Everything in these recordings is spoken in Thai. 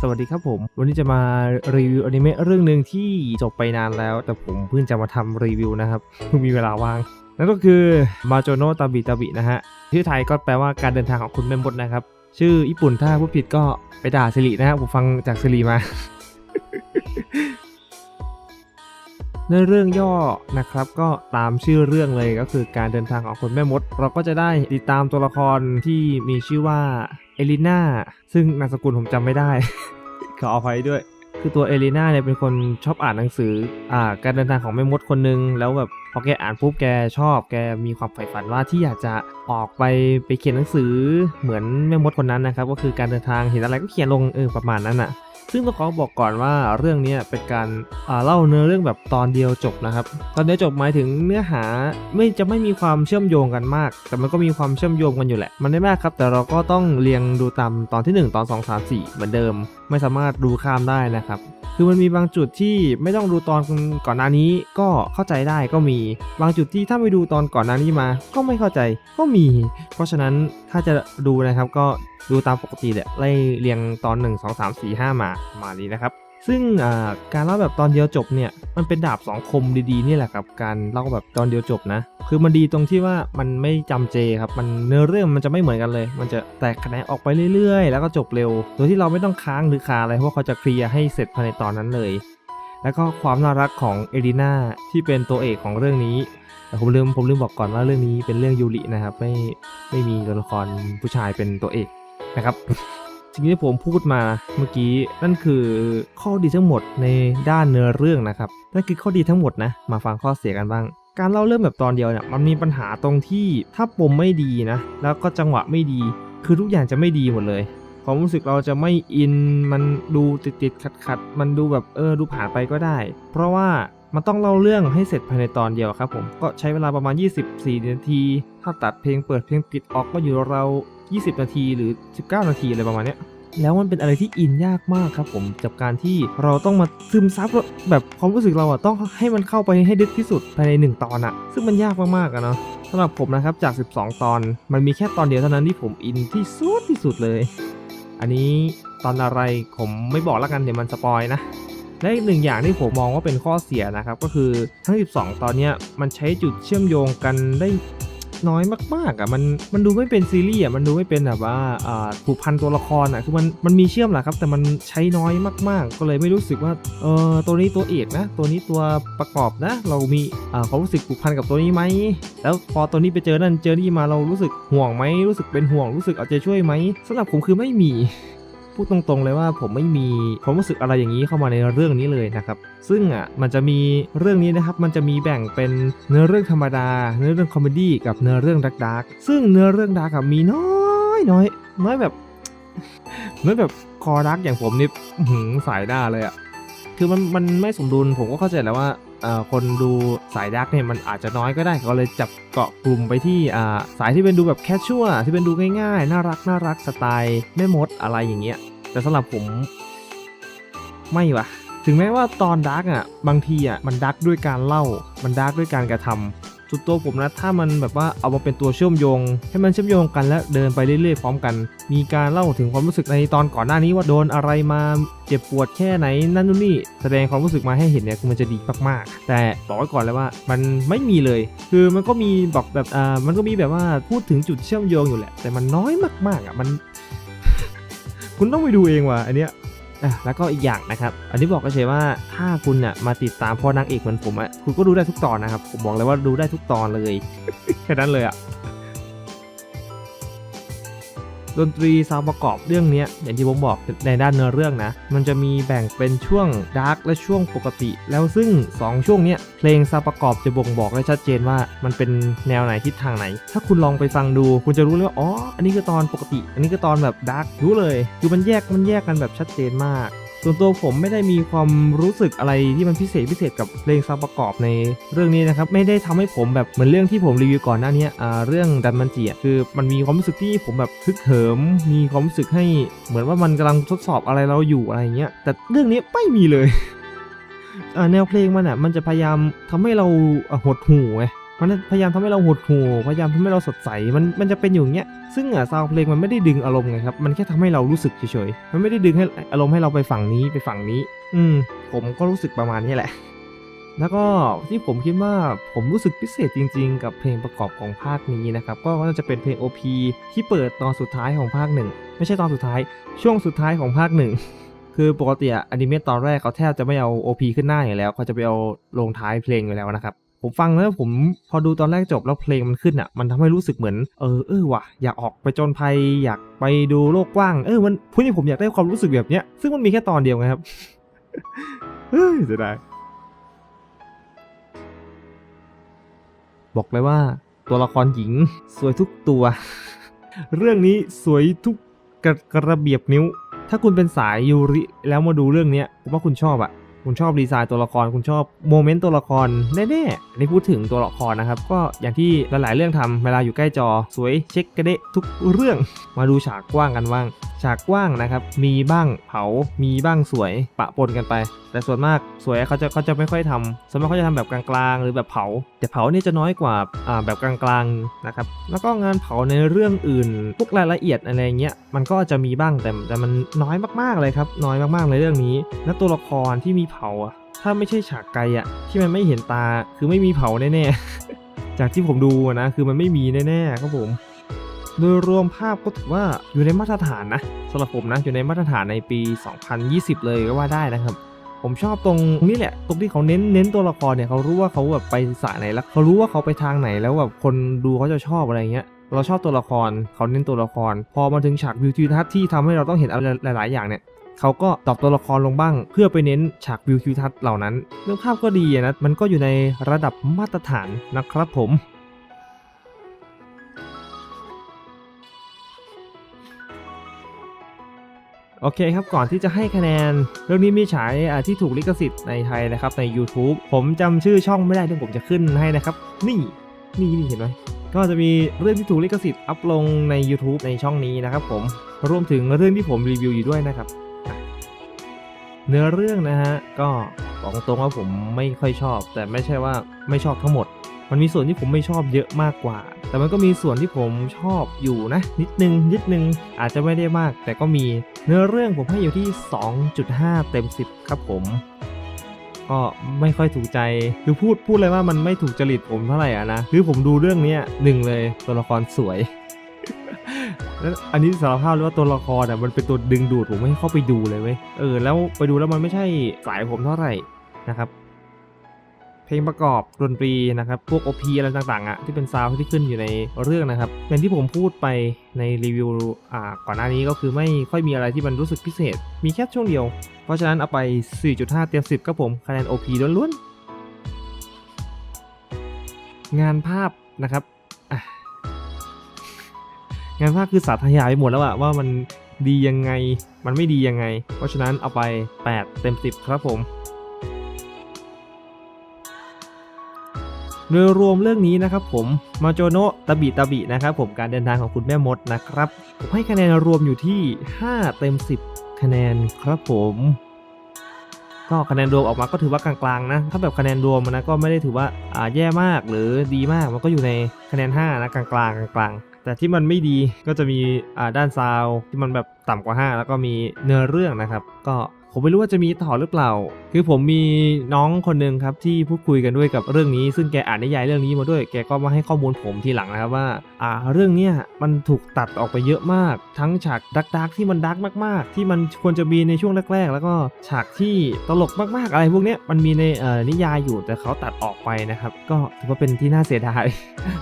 สวัสดีครับผม วันนี้จะมารีวิวอนิเมะเรื่องหนึ่งที่จบไปนานแล้ว แต่ผมเพิ่งจะมาทำรีวิวนะครับเพิ่งมีเวลาว่าง นั่นก็คือมาโจโนตาบิตาบินะฮะชื่อไทยก็แปลว่าการเดินทางของคุณแม่มดนะครับ ชื่อญี่ปุ่นถ้าพูดผิดก็ไปด่าสิรินะฮะผมฟังจากสิริมาในเรื่องย่อนะครับก็ตามชื่อเรื่องเลยก็คือการเดินทางของคนแม่มด เราก็จะได้ติดตามตัวละครที่มีชื่อว่า เอลิน่าซึ่งนามสกุลผมจำไม่ได้ ขออภัยด้วย คือตัวเอลิน่าเนี่ยเป็นคนชอบอ่านหนังสืออ่าการเดินทางของแม่มดคนหนึง แล้วแบบพอแกอ่านปุ๊บแกชอบ แกมีความใฝ่ฝันว่าที่อยากจะออกไปไปเขียนหนังสือเหมือนแม่มดคนนั้นนะครับ ก็คือการเดินทางเห็นอะไรก็เขียนลงเออประมาณนั้นอะ ซึ่งต้องขอบอกก่อนว่าเรื่องนี้เป็นการาเล่าเนื้อเรื่องแบบตอนเดียวจบนะครับ ตอนเดียวจบหมายถึงเนื้อหาไม่จะไม่มีความเชื่อมโยงกันมาก แต่มันก็มีความเชื่อมโยงกันอยู่แหละ มันไม่มากครับ แต่เราก็ต้องเรียงดูตามตอนที่ 1 ตอน 2 3 4 เหมือนเดิม ไม่สามารถดูข้ามได้นะครับคือมันมีบางจุดที่ไม่ต้องดูตอนก่อนหน้านี้ก็เข้าใจได้ก็มี บางจุดที่ถ้าไม่ดูตอนก่อนหน้านี้มา ก็ไม่เข้าใจก็มี เพราะฉะนั้นถ้าจะดูนะครับก็ดูตามปกติแหละไล่เรียงตอน 1 2 3 4 5 มามาดีนะครับ ซึ่งการเล่าแบบตอนเดียวจบเนี่ยมันเป็นดาบสองคมดีๆนี่แหละครับการเล่าแบบตอนเดียวจบนะ คือมันดีตรงที่ว่ามันไม่จำเจครับมันเนื้อเรื่องมันจะไม่เหมือนกันเลย มันจะแตกแขนงออกไปเรื่อยๆ แล้วก็จบเร็ว โดยที่เราไม่ต้องค้างหรือคาอะไรเพราะเขาจะเคลียร์ให้เสร็จภายในตอนนั้นเลย แล้วก็ความน่ารักของเอลิน่าที่เป็นตัวเอกของเรื่องนี้แต่ผมลืมผมลืมบอกก่อนว่าเรื่องนี้เป็นเรื่องยูรินะครับ ไม่ไม่มีตัวละครผู้ชายเป็นตัวเอกนะครับ สิ่งที่ผมพูดมาเมื่อกี้นั่นคือข้อดีทั้งหมดในด้านเนื้อเรื่องนะครับนั่นคือข้อดีทั้งหมดนะ มาฟังข้อเสียกันบ้าง การเล่าเรื่องแบบตอนเดียวเนี่ยมันมีปัญหาตรงที่ถ้าปมไม่ดีนะ แล้วก็จังหวะไม่ดี คือทุกอย่างจะไม่ดีหมดเลยความรู้สึกเราจะไม่อินมันดูติดติดขัดขัดๆมันดูแบบเออดูผ่านไปก็ได้ เพราะว่ามันต้องเล่าเรื่องให้เสร็จภายในตอนเดียวครับผมก็ใช้เวลาประมาณ 24 นาที ถ้าตัดเพลงเปิดเพลงปิดออกก็อยู่เรา 20 นาทีหรือ 19 นาทีอะไรประมาณเนี้ยแล้วมันเป็นอะไรที่อินยากมากครับผมกับการที่เราต้องมาซึมซับแบบความรู้สึกเราอะต้องให้มันเข้าไปให้ดึกที่สุดภายใน 1 ตอนอะซึ่งมันยากมากๆอะเนาะสำหรับผมนะครับจาก 12 ตอน มันมีแค่ตอนเดียวเท่านั้นที่ผมอินที่สุดที่สุดเลย อันนี้ตอนอะไรผมไม่บอกแล้วกันเดี๋ยวมันสปอยนะและอีกหนึ่งอย่างที่ผมมองว่าเป็นข้อเสียนะครับก็คือทั้ง 12 ตอนเนี้ยมันใช้จุดเชื่อมโยงกันได้ น้อยมากๆอะมันมันดูไม่เป็นซีรีส์อะมันดูไม่เป็นแบบว่าอ่าผูกพันตัวละครอะคือมันมันมีเชื่อมแหละครับ แต่มันใช้น้อยมากๆ ก็เลยไม่รู้สึกว่าเออตัวนี้ตัวเอกนะ ตัวนี้ตัวประกอบนะ เรามีอ่าความรู้สึกผูกพันกับตัวนี้ไหมแล้วพอตัวนี้ไปเจอนั่นเจอนี่มาเรารู้สึกห่วงไหมรู้สึกเป็นห่วงรู้สึกเอาใจช่วยไหมสำหรับผมคือไม่มี พูดตรงๆเลยว่าผมไม่มีความรู้สึกอะไรอย่างนี้เข้ามาในเรื่องนี้เลยนะครับซึ่งอะมันจะมีเรื่องนี้นะครับมันจะมีแบ่งเป็นเนื้อเรื่องธรรมดา เนื้อเรื่องคอมเมดี้กับเนื้อเรื่องดักดักซึ่งเนื้อเรื่องดักมีน้อยน้อยน้อยแบบน้อยแบบคอดักอย่างผมนี่หือสายหน้าเลยอะคือมันมันไม่สมดุลผมก็เข้าใจแล้วว่า คนดูสายดักเนี่ยมันอาจจะน้อยก็ได้ก็เลยจับเกาะกลุ่มไปที่สายที่เป็นดูแบบแคชชัวที่เป็นดูง่ายๆ น่ารักน่ารักสไตล์แม่มดอะไรอย่างเงี้ยแต่สำหรับผมไม่วะถึงแม้ว่าตอนดาร์กอะบางทีอะมันดาร์กด้วยการเล่ามันดาร์กด้วยการกระทำ สุดตัวผมนะถ้ามันแบบว่าเอามาเป็นตัวเชื่อมโยง ให้มันเชื่อมโยงกันและเดินไปเรื่อยๆพร้อมกัน มีการเล่าถึงความรู้สึกในตอนก่อนหน้านี้ว่าโดนอะไรมาเจ็บปวดแค่ไหนนั่นนู่นนี่แสดงความรู้สึกมาให้เห็นเนี่ยคือมันจะดีมากๆ แต่บอกไว้ก่อนเลยว่ามันไม่มีเลย คือมันก็มีบอกแบบอ่ามันก็มีแบบว่าพูดถึงจุดเชื่อมโยงอยู่แหละ แต่มันน้อยมากๆอะมัน คุณต้องไปดูเองว่ะอันเนี้ย อะแล้วก็อีกอย่างนะครับ อันนี้บอกก็เฉยว่าถ้าคุณน่ะมาติดตามพ่อนางเอกเหมือนผมอะคุณก็ดูได้ทุกตอนนะครับ ผมบอกเลยว่าดูได้ทุกตอนเลยแค่นั้นเลยอะ ดนตรีซาวประกอบเรื่องเนี้ยอย่างที่ผมบอกในด้านเนื้อเรื่องนะ มันจะมีแบ่งเป็นช่วงดาร์กและช่วงปกติ แล้วซึ่ง 2 ช่วงเนี้ยเพลงซาวประกอบจะบ่งบอกได้ชัดเจนว่ามันเป็นแนวไหนทิศทางไหน ถ้าคุณลองไปฟังดู คุณจะรู้เลยว่าอ๋ออันนี้คือตอนปกติ อันนี้คือตอนแบบดาร์กรู้เลย คือมันแยกมันแยกกันแบบชัดเจนมาก ส่วนตัวผมไม่ได้มีความรู้สึกอะไรที่มันพิเศษพิเศษกับเพลงซาวด์ประกอบในเรื่องนี้นะครับไม่ได้ทำให้ผมแบบเหมือนเรื่องที่ผมรีวิวก่อนหน้านี้อ่าเรื่องดันมันจีอะคือมันมีความรู้สึกที่ผมแบบฮึกเหิม มีความรู้สึกให้เหมือนว่ามันกำลังทดสอบอะไรเราอยู่อะไรเงี้ยแต่เรื่องนี้ไม่มีเลยแนวเพลงมันอะมันจะพยายามทำให้เราหดหู่ไง มันพยายามทำให้เราหดหู่พยายามทำให้เราสดใส มันมันจะเป็นอยู่อย่างเงี้ย ซึ่งอะซาวเพลงมันไม่ได้ดึงอารมณ์ไงครับ มันแค่ทำให้เรารู้สึกเฉยๆ มันไม่ได้ดึงให้อารมณ์ให้เราไปฝั่งนี้ไปฝั่งนี้ อืม ผมก็รู้สึกประมาณนี้แหละ แล้วก็ที่ผมคิดว่าผมรู้สึกพิเศษจริง ๆ กับเพลงประกอบของภาคนี้นะครับ ก็น่าจะเป็นเพลง OP ที่เปิดตอนสุดท้ายของภาคหนึ่ง ไม่ใช่ตอนสุดท้าย ช่วงสุดท้ายของภาคหนึ่งคือปกติอะอนิเมะตอนแรกเขาแทบจะไม่เอา OP ขึ้นหน้าอยู่แล้วเขาจะไปเอาลงท้ายเพลงอยู่แล้วนะครับ ผมฟังแล้วผมพอดูตอนแรกจบแล้วเพลงมันขึ้นอะ มันทำให้รู้สึกเหมือนเออเออว่ะอยากออกไปจนภัยอยากไปดูโลกกว้างเออมันพูดที่ผมอยากได้ความรู้สึกแบบเนี้ยซึ่งมันมีแค่ตอนเดียวไงครับเฮ้ยเสียดายบอกเลยว่าตัวละครหญิงสวยทุกตัว เรื่องนี้สวยทุกกระกระเบียบนิ้ว ถ้าคุณเป็นสายยูริแล้วมาดูเรื่องเนี้ยผมว่าคุณชอบอะ คุณชอบดีไซน์ตัวละคร คุณชอบโมเมนต์ตัวละครแน่ๆในพูดถึงตัวละครนะครับ ก็อย่างที่หลายๆเรื่องทำเวลาอยู่ใกล้จอ สวยเช็คกระเดะทุกเรื่อง มาดูฉากกว้างกันบ้าง ฉากกว้างนะครับ มีบ้างเผา มีบ้างสวยปะปนกันไป แต่ส่วนมากสวยเขาจะเขาจะไม่ค่อยทำส่วนมากเขาจะทำแบบกลางๆ หรือแบบเผา แต่เผานี่จะน้อยกว่าอ่าแบบกลางๆนะครับ แล้วก็งานเผาในเรื่องอื่นพวกรายละเอียดอะไรเงี้ยมันก็จะมีบ้างแต่แต่มันน้อยมากๆเลยครับ น้อยมากๆในเรื่องนี้ และตัวละครที่มีเผาอะถ้าไม่ใช่ฉากไกลอะที่มันไม่เห็นตาคือไม่มีเผาแน่ๆจากที่ผมดูนะคือมันไม่มีแน่ๆครับผม โดยรวมภาพก็ถือว่าอยู่ในมาตรฐานนะสำหรับผมนะอยู่ในมาตรฐานในปี 2020 เลยก็ว่าได้นะครับ ผมชอบตรงนี้แหละ ตรงที่เขาเน้นเน้นตัวละครเนี่ยเขารู้ว่าเขาแบบไปสายไหนแล้วเขารู้ว่าเขาไปทางไหนแล้วแบบคนดูเขาจะชอบอะไรเงี้ยเราชอบตัวละครเขาเน้นตัวละคร พอมาถึงฉากวิวทิวทัศน์ที่ทำให้เราต้องเห็นอะไรหลาย ๆ อย่างเนี่ยเขาก็ตอบตัวละครลงบ้าง เพื่อไปเน้นฉากวิวทิวทัศน์เหล่านั้น เรื่องภาพก็ดีนะมันก็อยู่ในระดับมาตรฐานนะครับผม โอเคครับ ก่อนที่จะให้คะแนน เรื่องนี้มีฉายที่ถูกลิขสิทธิ์ในไทยนะครับใน YouTube ผมจำชื่อช่องไม่ได้เดี๋ยวผมจะขึ้นให้นะครับ นี่นี่นี่เห็นไหมก็จะมีเรื่องที่ถูกลิขสิทธิ์อัพลงใน YouTube ในช่องนี้นะครับผมรวมถึงเรื่องที่ผมรีวิวอยู่ด้วยนะครับ เนื้อเรื่องนะฮะก็บอกตรงว่าผมไม่ค่อยชอบ แต่ไม่ใช่ว่าไม่ชอบทั้งหมด มันมีส่วนที่ผมไม่ชอบเยอะมากกว่า แต่มันก็มีส่วนที่ผมชอบอยู่นะ นิดนึงนิดนึงอาจจะไม่ได้มาก แต่ก็มีเนื้อเรื่องผมให้อยู่ที่ 2.5 เต็ม 10 ครับผมก็ไม่ค่อยถูกใจ คือพูดพูดเลยว่ามันไม่ถูกจริตผมเท่าไหร่อะนะ คือผมดูเรื่องนี้หนึ่งเลยตัวละครสวย แล้วอันนี้สารภาพเลยว่าตัวละครอะมันเป็นตัวดึงดูดผมไม่ให้เข้าไปดูเลยเว้ย เออแล้วไปดูแล้วมันไม่ใช่สายผมเท่าไหร่นะครับ เพลงประกอบดนตรีนะครับ พวก OP อะไรต่างๆอะที่เป็นซาวด์ที่ขึ้นอยู่ในเรื่องนะครับอย่างที่ผมพูดไปในรีวิวอ่าก่อนหน้านี้ก็คือไม่ค่อยมีอะไรที่มันรู้สึกพิเศษ มีแค่ช่วงเดียว เพราะฉะนั้นเอาไป 4.5 เต็ม10ครับผมคะแนน OP ล้วนๆงานภาพนะครับงานภาพคือสาธยายไปหมดแล้วอะว่ามันดียังไง มันไม่ดียังไง เพราะฉะนั้นเอาไป 8 เต็ม 10 ครับผม โดยรวมเรื่องนี้นะครับผมมาโจโนะตาบิตาบินะครับผมการเดินทางของคุณแม่มดนะครับผมให้คะแนนรวมอยู่ที่ 5 เต็ม 10 คะแนนครับผมก็คะแนนรวมออกมาก็ถือว่ากลางๆนะ ถ้าแบบคะแนนรวมนะก็ไม่ได้ถือว่าอ่าแย่มากหรือดีมากมันก็อยู่ในคะแนน 5 นะกลางๆกลางๆ แต่ที่มันไม่ดีก็จะมีอ่าด้านซาวที่มันแบบต่ำกว่า 5 แล้วก็มีเนื้อเรื่องนะครับ ก็ ผมไม่รู้ว่าจะมีต่อหรือเปล่า คือผมมีน้องคนหนึ่งครับที่พูดคุยกันด้วยกับเรื่องนี้ ซึ่งแกอ่านนิยายเรื่องนี้มาด้วย แกก็มาให้ข้อมูลผมทีหลังนะครับว่าอ่าเรื่องเนี้ยมันถูกตัดออกไปเยอะมาก ทั้งฉากดักดักๆที่มันดักมาก ๆ ที่มันควรจะมีในช่วงแรก ๆ แล้วก็ฉากที่ตลกมากๆอะไรพวกเนี้ยมันมีในเอ่อนิยายอยู่แต่เขาตัดออกไปนะครับ ก็ถือว่าเป็นที่น่าเสียดาย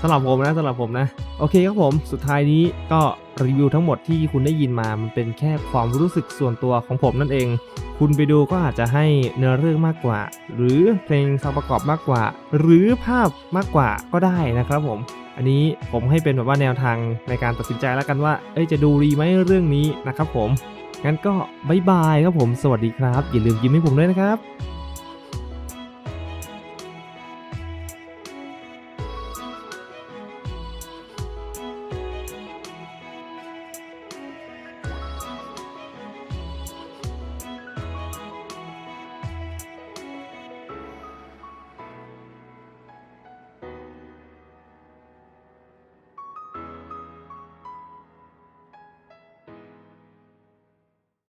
สำหรับผมนะสำหรับผมนะ โอเคครับผมสุดท้ายนี้ก็รีวิวทั้งหมดที่คุณได้ยินมามันเป็นแค่ความรู้สึกส่วนตัวของผมนั่นเองคุณไปดูก็อาจจะให้เนื้อเรื่องมากกว่า หรือเพลงซาวประกอบมากกว่า หรือภาพมากกว่าก็ได้นะครับผม อันนี้ผมให้เป็นแบบว่าแนวทางในการตัดสินใจแล้วกันว่า เอ้ยจะดูดีไหมเรื่องนี้นะครับผมงั้นก็บายบายครับผม สวัสดีครับ อย่าลืมยิ้มให้ผมด้วยนะครับ